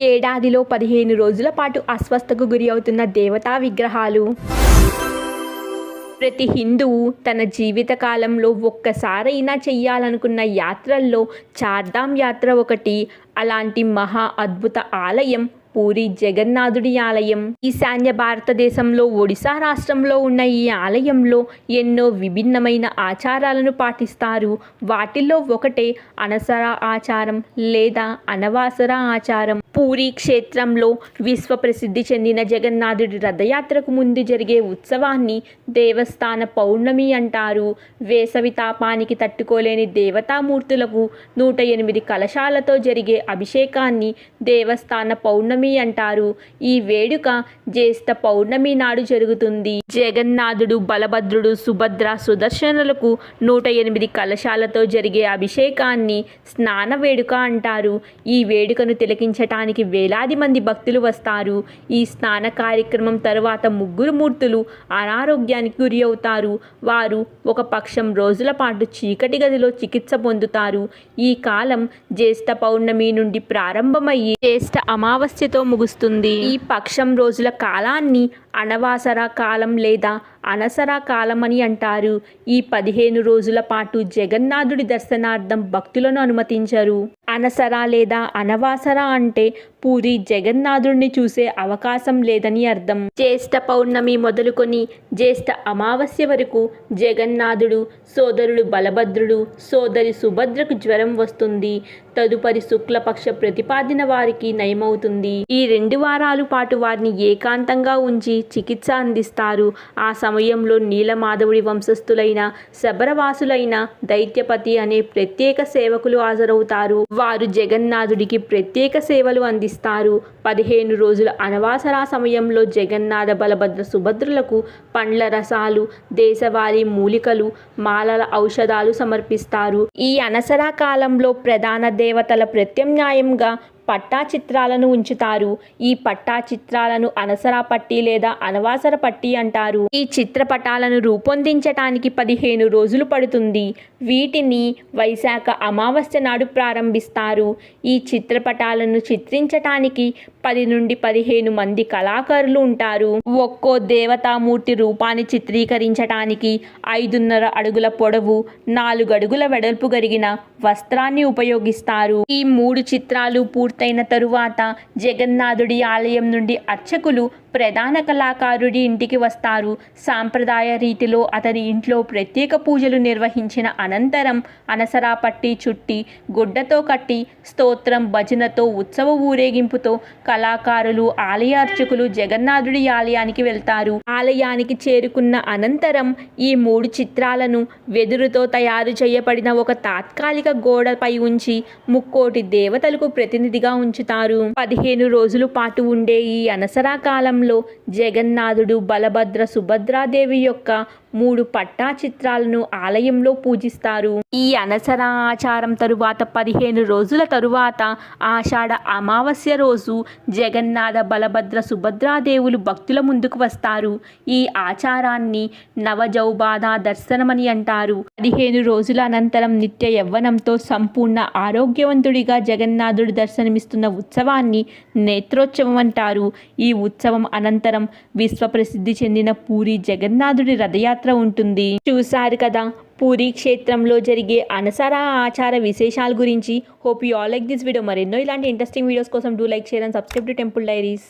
ఏడాదిలో పదిహేను రోజుల పాటు అస్వస్థకు గురి అవుతున్న దేవతా విగ్రహాలు. ప్రతి హిందువు తన జీవితకాలంలో ఒక్కసారైనా చెయ్యాలనుకున్న యాత్రల్లో చార్ధామ్ యాత్ర ఒకటి అలాంటి మహా అద్భుత ఆలయం పూరి జగన్నాథుడి ఆలయం. ఈశాన్య భారతదేశంలో ఒడిశా రాష్ట్రంలో ఉన్న ఈ ఆలయంలో ఎన్నో విభిన్నమైన ఆచారాలను పాటిస్తారు. వాటిల్లో ఒకటే అనసర ఆచారం లేదా అనవాసర ఆచారం. పూరి క్షేత్రంలో విశ్వ ప్రసిద్ధి చెందిన జగన్నాథుడి రథయాత్రకు ముందు జరిగే ఉత్సవాన్ని దేవస్థాన పౌర్ణమి అంటారు. వేసవి తాపానికి తట్టుకోలేని దేవతామూర్తులకు నూట ఎనిమిది కలశాలతో జరిగే అభిషేకాన్ని దేవస్థాన పౌర్ణమి అంటారు. ఈ వేడుక జ్యేష్ఠ పౌర్ణమి నాడు జరుగుతుంది. జగన్నాథుడు బలభద్రుడు సుభద్ర సుదర్శనులకు నూట ఎనిమిది కలశాలతో జరిగే అభిషేకాన్ని స్నాన వేడుక అంటారు. ఈ వేడుకను తిలకించటానికి వేలాది మంది భక్తులు వస్తారు. ఈ స్నాన కార్యక్రమం తరువాత ముగ్గురు మూర్తులు అనారోగ్యానికి గురి అవుతారు. వారు ఒక పక్షం రోజుల పాటు చీకటి గదిలో చికిత్స పొందుతారు. ఈ కాలం జ్యేష్ఠ పౌర్ణమి నుండి ప్రారంభమయ్యి జ్యేష్ఠ అమావాస్య అమావాస్యతో ముగుస్తుంది. ఈ పక్షం రోజుల కాలాన్ని అనవాసర కాలం లేదా అనసర కాలం అని అంటారు. ఈ పదిహేను రోజుల పాటు జగన్నాథుడి దర్శనార్థం భక్తులను అనుమతించరు. అనసర లేదా అనవాసర అంటే పూరి జగన్నాథుడిని చూసే అవకాశం లేదని అర్థం. జ్యేష్ఠ పౌర్ణమి మొదలుకొని జ్యేష్ఠ అమావాస్య వరకు జగన్నాథుడు సోదరుడు బలభద్రుడు సోదరి సుభద్రకు జ్వరం వస్తుంది. తదుపరి శుక్లపక్ష ప్రతిపాదిన వారికి నయమవుతుంది. ఈ రెండు వారాల పాటు వారిని ఏకాంతంగా ఉంచి చికిత్స అందిస్తారు. ఆ సమయంలో నీలమాధవుడి వంశస్థులైన శబరవాసులైన దైత్యపతి అనే ప్రత్యేక సేవకులు హాజరవుతారు. వారు జగన్నాథుడికి ప్రత్యేక సేవలు అందిస్తారు. పదిహేను రోజుల అనవాసరా సమయంలో జగన్నాథ బలభద్ర సుభద్రులకు పండ్ల రసాలు దేశవాళీ మూలికలు మాలల ఔషధాలు సమర్పిస్తారు. ఈ అనసరా కాలంలో ప్రధాన దేవతల ప్రత్యామ్నాయంగా పట్టా చిత్రాలను ఉంచుతారు. ఈ పట్టా చిత్రాలను అనసరా పట్టి లేదా అనవాసర పట్టి అంటారు. ఈ చిత్రపటాలను రూపొందించటానికి పదిహేను రోజులు పడుతుంది. వీటిని వైశాఖ అమావాస్య నాడు ప్రారంభిస్తారు. ఈ చిత్రపటాలను చిత్రించటానికి పది నుండి పదిహేను మంది కళాకారులు ఉంటారు. ఒక్కో దేవతామూర్తి రూపాన్ని చిత్రీకరించటానికి ఐదున్నర అడుగుల పొడవు నాలుగు అడుగుల వెడల్పు కలిగిన వస్త్రాన్ని ఉపయోగిస్తారు. ఈ మూడు చిత్రాలు పూర్తి పూర్తయిన తరువాత జగన్నాథుడి ఆలయం నుండి అర్చకులు ప్రధాన కళాకారుడి ఇంటికి వస్తారు. సాంప్రదాయ రీతిలో అతని ఇంట్లో ప్రత్యేక పూజలు నిర్వహించిన అనంతరం అనసరా పట్టి చుట్టి గుడ్డతో కట్టి స్తోత్రం భజనతో ఉత్సవ ఊరేగింపుతో కళాకారులు ఆలయ అర్చకులు జగన్నాథుడి ఆలయానికి వెళ్తారు. ఆలయానికి చేరుకున్న అనంతరం ఈ మూడు చిత్రాలను వెదురుతో తయారు చేయబడిన ఒక తాత్కాలిక గోడపై ఉంచి ముక్కోటి దేవతలకు ప్రతినిధిగా ఉంచుతారు. పదిహేను రోజుల పాటు ఉండే ఈ అనసరా కాలంలో జగన్నాథుడు బలభద్ర సుభద్రాదేవి యొక్క మూడు పట్టా చిత్రాలను ఆలయంలో పూజిస్తారు. ఈ అనసర ఆచారం తరువాత పదిహేను రోజుల తరువాత ఆషాఢ అమావాస్య రోజు జగన్నాథ బలభద్ర సుభద్రాదేవులు భక్తుల ముందుకు వస్తారు. ఈ ఆచారాన్ని నవజౌబాధ దర్శనమని అంటారు. పదిహేను రోజుల అనంతరం నిత్య యవ్వనంతో సంపూర్ణ ఆరోగ్యవంతుడిగా జగన్నాథుడు దర్శనమిస్తున్న ఉత్సవాన్ని నేత్రోత్సవం అంటారు. ఈ ఉత్సవం అనంతరం విశ్వ ప్రసిద్ధి చెందిన పూరి జగన్నాథుడి రథయాత్ర ఉంటుంది. చూశారు కదా పూరి క్షేత్రంలో జరిగే అనసార ఆచార విశేషాల గురించి. Hope you all like this video మరెన్నో ఇలాంటి ఇంట్రెస్టింగ్ వీడియోస్ కోసం do like share and subscribe to temple diaries